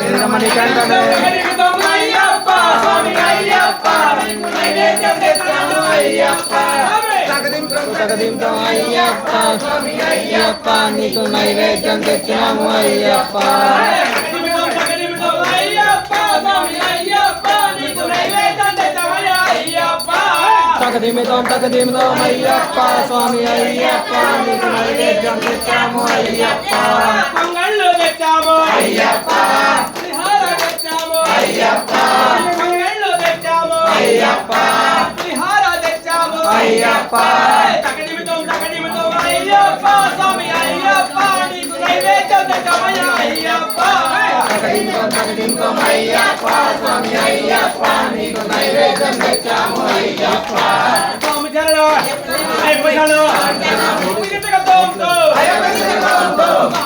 వీరమణి అయ్యప్ప కృతకదింతో అయ్యప్ప నీకు నైవేద్యం తెచ్చినాము అయ్యప్ప తగదిమితో తగదిమితో అయ్యప్ప స్వామి అయ్యప్ప నీకు నైవేద్యం తెచ్చాము అయ్యప్ప. మంగళ్ళు తెచ్చాము అయ్యప్ప. విహార తెచ్చాము అయ్యప్ప. మంగళ్ళు తెచ్చాము అయ్యప్ప. విహార తెచ్చాము అయ్యప్ప. తగదిమితో తగదిమితో అయ్యప్ప స్వామి అయ్యప్ప తగదిమితో తగదిమితో అయ్యప్ప స్వామి అయ్యప్ప నీకు నైవేద్యం తెచ్చాము అయ్యప్ప స్వామి చరణం అయిపోయాను అయ్యప్ప తోముతూ అమితంగా తోముతూ